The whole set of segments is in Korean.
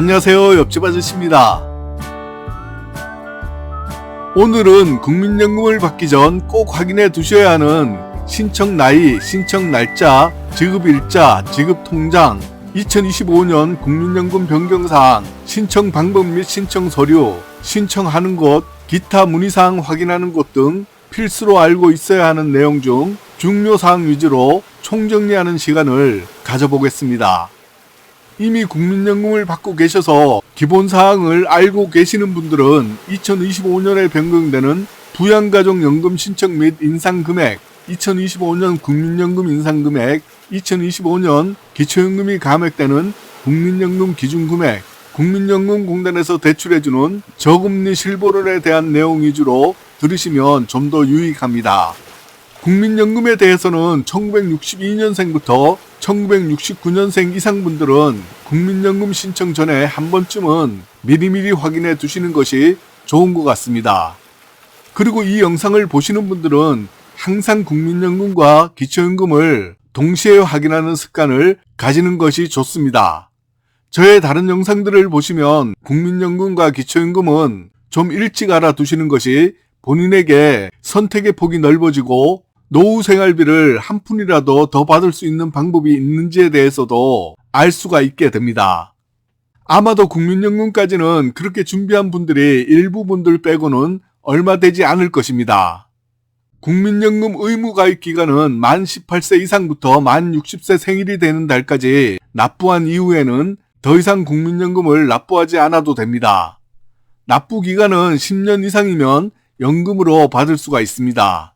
안녕하세요. 옆집 아저씨입니다. 오늘은 국민연금을 받기 전 꼭 확인해 두셔야 하는 신청 나이, 신청 날짜, 지급 일자, 지급 통장, 2025년 국민연금 변경사항, 신청 방법 및 신청 서류, 신청하는 곳, 기타 문의사항 확인하는 곳 등 필수로 알고 있어야 하는 내용 중 중요사항 위주로 총정리하는 시간을 가져보겠습니다. 이미 국민연금을 받고 계셔서 기본 사항을 알고 계시는 분들은 2025년에 변경되는 부양가족연금 신청 및 인상 금액, 2025년 국민연금 인상 금액, 2025년 기초연금이 감액되는 국민연금 기준금액, 국민연금공단에서 대출해주는 저금리 실보론에 대한 내용 위주로 들으시면 좀 더 유익합니다. 국민연금에 대해서는 1962년생부터 1969년생 이상 분들은 국민연금 신청 전에 한 번쯤은 미리미리 확인해 두시는 것이 좋은 것 같습니다. 그리고 이 영상을 보시는 분들은 항상 국민연금과 기초연금을 동시에 확인하는 습관을 가지는 것이 좋습니다. 저의 다른 영상들을 보시면 국민연금과 기초연금은 좀 일찍 알아두시는 것이 본인에게 선택의 폭이 넓어지고 노후 생활비를 한 푼이라도 더 받을 수 있는 방법이 있는지에 대해서도 알 수가 있게 됩니다. 아마도 국민연금까지는 그렇게 준비한 분들이 일부 분들 빼고는 얼마 되지 않을 것입니다. 국민연금 의무가입 기간은 만 18세 이상부터 만 60세 생일이 되는 달까지 납부한 이후에는 더 이상 국민연금을 납부하지 않아도 됩니다. 납부 기간은 10년 이상이면 연금으로 받을 수가 있습니다.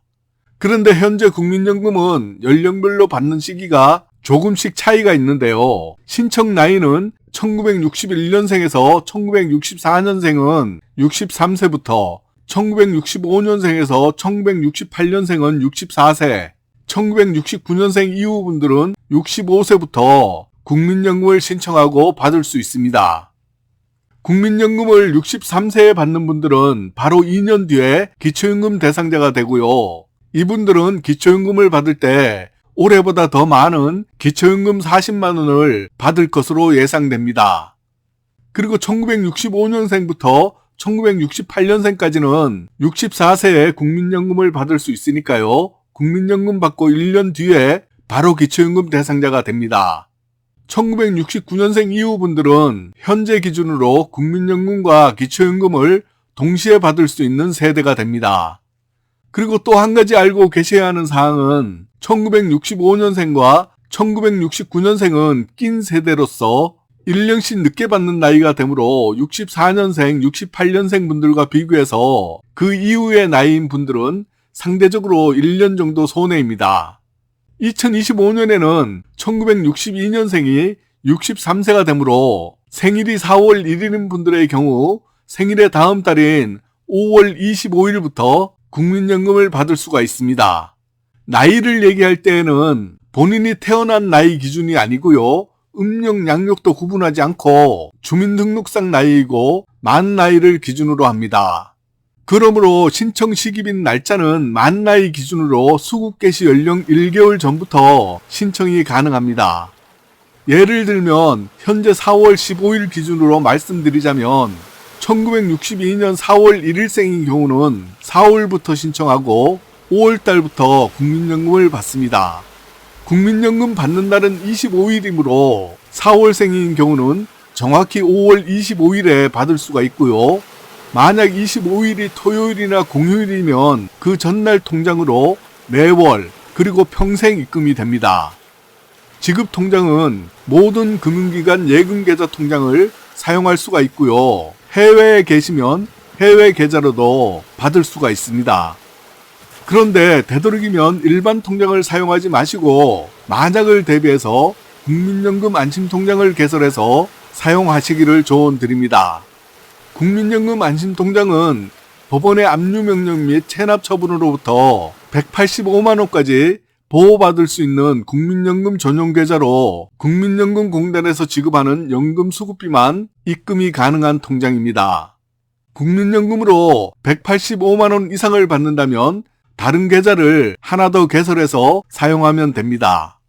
그런데 현재 국민연금은 연령별로 받는 시기가 조금씩 차이가 있는데요. 신청 나이는 1961년생에서 1964년생은 63세부터 1965년생에서 1968년생은 64세, 1969년생 이후 분들은 65세부터 국민연금을 신청하고 받을 수 있습니다. 국민연금을 63세에 받는 분들은 바로 2년 뒤에 기초연금 대상자가 되고요. 이분들은 기초연금을 받을 때 올해보다 더 많은 기초연금 40만 원을 받을 것으로 예상됩니다. 그리고 1965년생부터 1968년생까지는 64세에 국민연금을 받을 수 있으니까요. 국민연금 받고 1년 뒤에 바로 기초연금 대상자가 됩니다. 1969년생 이후 분들은 현재 기준으로 국민연금과 기초연금을 동시에 받을 수 있는 세대가 됩니다. 그리고 또 한 가지 알고 계셔야 하는 사항은 1965년생과 1969년생은 낀 세대로서 1년씩 늦게 받는 나이가 되므로 64년생, 68년생 분들과 비교해서 그 이후의 나이인 분들은 상대적으로 1년 정도 손해입니다. 2025년에는 1962년생이 63세가 되므로 생일이 4월 1일인 분들의 경우 생일의 다음 달인 5월 25일부터 국민연금을 받을 수가 있습니다. 나이를 얘기할 때에는 본인이 태어난 나이 기준이 아니고요. 음력 양력도 구분하지 않고 주민등록상 나이이고 만 나이를 기준으로 합니다. 그러므로 신청 시기빈 날짜는 만 나이 기준으로 수급 개시 연령 1개월 전부터 신청이 가능합니다. 예를 들면 현재 4월 15일 기준으로 말씀드리자면 1962년 4월 1일생인 경우는 4월부터 신청하고 5월 달부터 국민연금을 받습니다. 국민연금 받는 날은 25일이므로 4월생인 경우는 정확히 5월 25일에 받을 수가 있고요. 만약 25일이 토요일이나 공휴일이면 그 전날 통장으로 매월 그리고 평생 입금이 됩니다. 지급 통장은 모든 금융기관 예금 계좌 통장을 사용할 수가 있고요. 해외에 계시면 해외 계좌로도 받을 수가 있습니다. 그런데 되도록이면 일반 통장을 사용하지 마시고 만약을 대비해서 국민연금 안심통장을 개설해서 사용하시기를 조언드립니다. 국민연금 안심통장은 법원의 압류 명령 및 체납 처분으로부터 185만원까지 보호받을 수 있는 국민연금 전용 계좌로 국민연금공단에서 지급하는 연금 수급비만 입금이 가능한 통장입니다. 국민연금으로 185만 원 이상을 받는다면 다른 계좌를 하나 더 개설해서 사용하면 됩니다.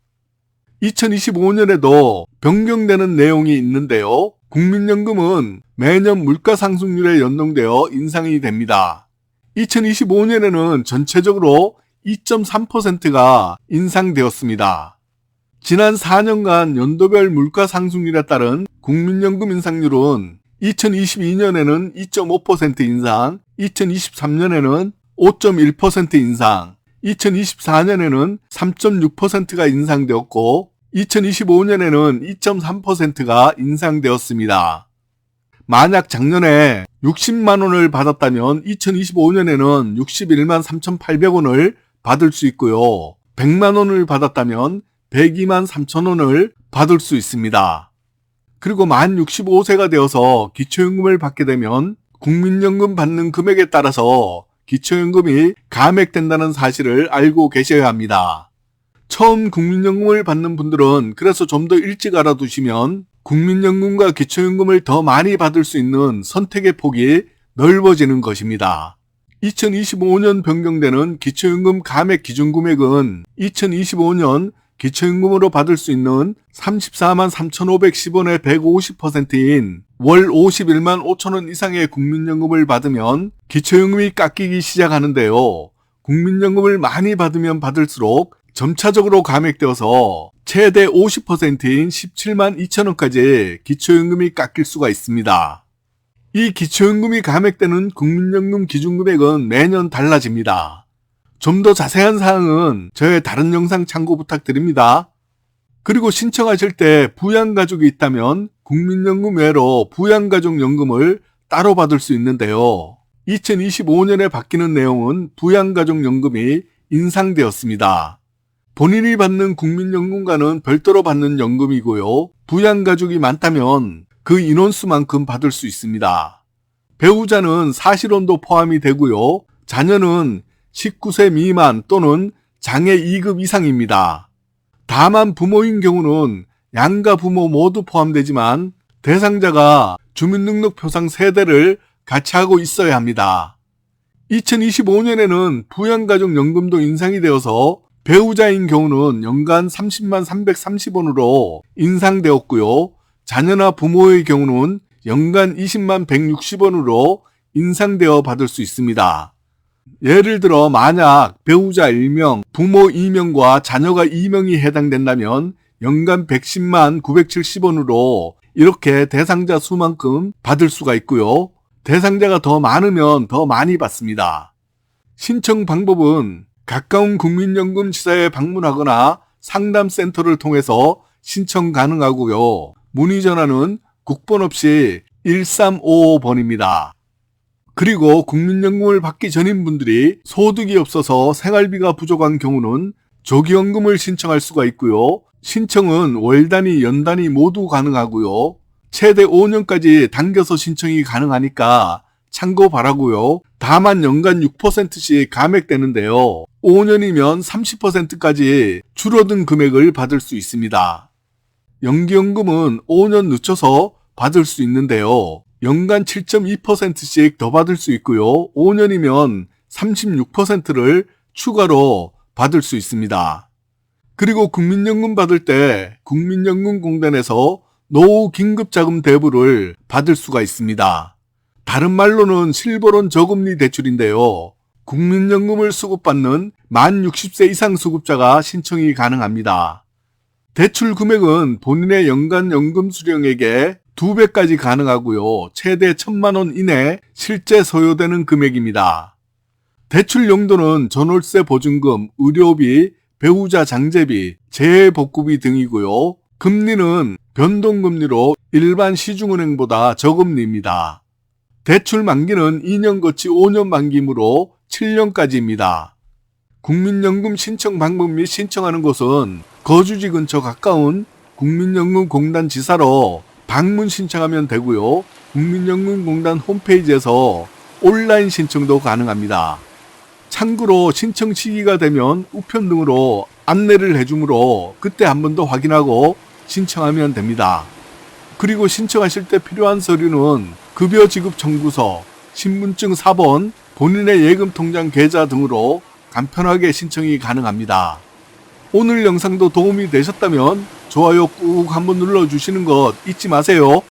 2025년에도 변경되는 내용이 있는데요. 국민연금은 매년 물가 상승률에 연동되어 인상이 됩니다. 2025년에는 전체적으로 2.3%가 인상되었습니다. 지난 4년간 연도별 물가 상승률에 따른 국민연금 인상률은 2022년에는 2.5% 인상, 2023년에는 5.1% 인상, 2024년에는 3.6%가 인상되었고, 2025년에는 2.3%가 인상되었습니다. 만약 작년에 60만 원을 받았다면 2025년에는 61만 3,800원을 받을 수 있고요. 100만 원을 받았다면 102만 3천 원을 받을 수 있습니다. 그리고 만 65세가 되어서 기초연금을 받게 되면 국민연금 받는 금액에 따라서 기초연금이 감액된다는 사실을 알고 계셔야 합니다. 처음 국민연금을 받는 분들은 그래서 좀 더 일찍 알아두시면 국민연금과 기초연금을 더 많이 받을 수 있는 선택의 폭이 넓어지는 것입니다. 2025년 변경되는 기초연금 감액 기준 금액은 2025년 기초연금으로 받을 수 있는 34만 3,510원의 150%인 월 51만 5천원 이상의 국민연금을 받으면 기초연금이 깎이기 시작하는데요. 국민연금을 많이 받으면 받을수록 점차적으로 감액되어서 최대 50%인 17만 2천원까지 기초연금이 깎일 수가 있습니다. 이 기초연금이 감액되는 국민연금 기준금액은 매년 달라집니다. 좀 더 자세한 사항은 저의 다른 영상 참고 부탁드립니다. 그리고 신청하실 때 부양가족이 있다면 국민연금 외로 부양가족연금을 따로 받을 수 있는데요. 2025년에 바뀌는 내용은 부양가족연금이 인상되었습니다. 본인이 받는 국민연금과는 별도로 받는 연금이고요. 부양가족이 많다면 그 인원수만큼 받을 수 있습니다. 배우자는 사실혼도 포함이 되고요. 자녀는 19세 미만 또는 장애 2급 이상입니다. 다만 부모인 경우는 양가 부모 모두 포함되지만 대상자가 주민등록표상 세대를 같이 하고 있어야 합니다. 2025년에는 부양가족연금도 인상이 되어서 배우자인 경우는 연간 30만 330원으로 인상되었고요. 자녀나 부모의 경우는 연간 20만 160원으로 인상되어 받을 수 있습니다. 예를 들어 만약 배우자 1명, 부모 2명과 자녀가 2명이 해당된다면 연간 110만 970원으로 이렇게 대상자 수만큼 받을 수가 있고요. 대상자가 더 많으면 더 많이 받습니다. 신청 방법은 가까운 국민연금 지사에 방문하거나 상담센터를 통해서 신청 가능하고요. 문의 전화는 국번 없이 1355번입니다. 그리고 국민연금을 받기 전인 분들이 소득이 없어서 생활비가 부족한 경우는 조기연금을 신청할 수가 있고요. 신청은 월 단위, 연 단위 모두 가능하고요. 최대 5년까지 당겨서 신청이 가능하니까 참고 바라고요. 다만 연간 6%씩 감액되는데요. 5년이면 30%까지 줄어든 금액을 받을 수 있습니다. 연기연금은 5년 늦춰서 받을 수 있는데요. 연간 7.2%씩 더 받을 수 있고요. 5년이면 36%를 추가로 받을 수 있습니다. 그리고 국민연금 받을 때 국민연금공단에서 노후 긴급자금 대부를 받을 수가 있습니다. 다른 말로는 실버론 저금리 대출인데요. 국민연금을 수급받는 만 60세 이상 수급자가 신청이 가능합니다. 대출 금액은 본인의 연간 연금 수령액의 2배까지 가능하고요. 최대 1000만 원 이내 실제 소요되는 금액입니다. 대출 용도는 전월세 보증금, 의료비, 배우자 장제비, 재해복구비 등이고요. 금리는 변동금리로 일반 시중은행보다 저금리입니다. 대출 만기는 2년 거치 5년 만기이므로 7년까지입니다. 국민연금 신청 방법 및 신청하는 곳은 거주지 근처 가까운 국민연금공단 지사로 방문 신청하면 되고요. 국민연금공단 홈페이지에서 온라인 신청도 가능합니다. 참고로 신청 시기가 되면 우편 등으로 안내를 해주므로 그때 한 번 더 확인하고 신청하면 됩니다. 그리고 신청하실 때 필요한 서류는 급여 지급 청구서, 신분증 4번, 본인의 예금 통장 계좌 등으로 간편하게 신청이 가능합니다. 오늘 영상도 도움이 되셨다면 좋아요 꾹 한번 눌러주시는 것 잊지 마세요.